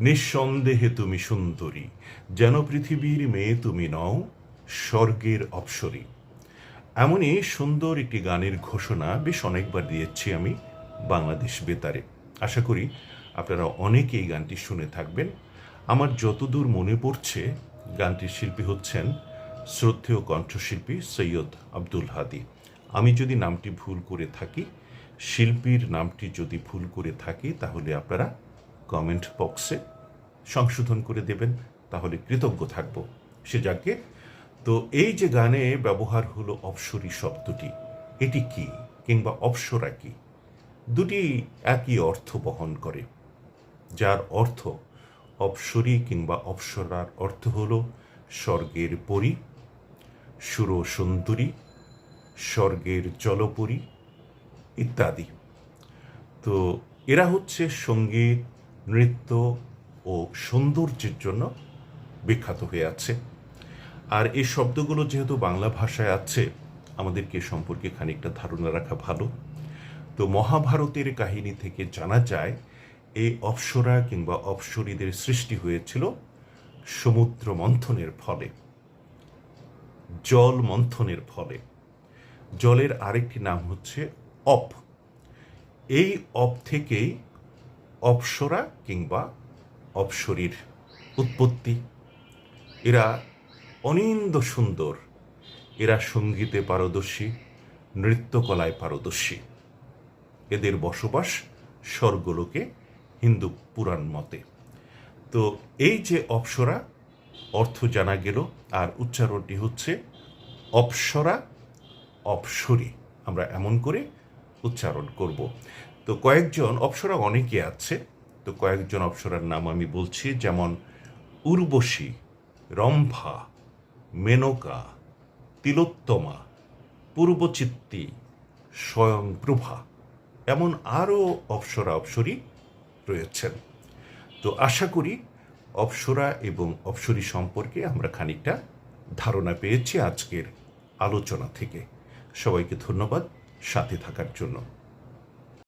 নিঃসন্দেহে তুমি সুন্দরী। যেন পৃথিবীর মেয়ে তুমি নও, স্বর্গের অপসরী। এমনই সুন্দর একটি গানের ঘোষণা বেশ অনেকবার দিয়েছি আমি বাংলাদেশ বেতারে। আশা করি আপনারা অনেকেই গানটি শুনে থাকবেন। আমার যতদূর মনে পড়ছে, গানটির শিল্পী হচ্ছেন শ্রদ্ধেয় কণ্ঠশিল্পী সৈয়দ আব্দুল হাদি। আমি যদি নামটি ভুল করে থাকি, শিল্পীর নামটি যদি ভুল করে থাকি, তাহলে আপনারা কমেন্ট বক্সে সংশোধন করে দেবেন, তাহলে কৃতজ্ঞ থাকব সে যাকে। তো এই যে গানে ব্যবহার হলো অপসরী শব্দটি, এটি কি কিংবা অপসরা কি? দুটি একই অর্থ বহন করে। যার অর্থ অপসরী কিংবা অপসরার অর্থ হল স্বর্গের পরী সুর সুন্দরী স্বর্গের জলপরী ইত্যাদি। তো এরা হচ্ছে সংগীত নৃত্য ও সৌন্দর্যের জন্য বিখ্যাত হয়ে আছে। আর এই শব্দগুলো যেহেতু বাংলা ভাষায় আছে, আমাদেরকে সম্পর্কে খানিকটা ধারণা রাখা ভালো। তো মহাভারতের কাহিনী থেকে জানা যায়, এই অপ্সরা কিংবা অপ্সরীদের সৃষ্টি হয়েছিল সমুদ্র মন্থনের ফলে। জল মন্থনের ফলে। জলের আরেকটি নাম হচ্ছে অপ। এই অপ থেকেই অপসরা কিংবা অপসরীর উৎপত্তি। এরা অনিন্দ সুন্দর। এরা সঙ্গীতে পারদর্শী, নৃত্যকলায় পারদর্শী। এদের বসবাস স্বর্গলোকে হিন্দু পুরাণ মতে। তো এই যে অপ্সরা, অর্থ জানা গেল আর উচ্চারণটি হচ্ছে অপসরা, অপসরী। আমরা এমন করে উচ্চারণ করব। তো কয়েকজন অপ্সরা অনেকে আছে, তো কয়েকজন অপ্সরার নাম আমি বলছি, যেমন উর্বশী, রম্ভা, মেনকা, তিলোত্তমা, পূর্বচিত্তি, স্বয়ংপ্রভা, এমন আরও অপ্সরা, অপ্সরী রয়েছেন। তো আশা করি অপ্সরা এবং অপ্সরী সম্পর্কে আমরা খানিকটা ধারণা পেয়েছি আজকের আলোচনা থেকে। সবাইকে ধন্যবাদ সাথে থাকার জন্য।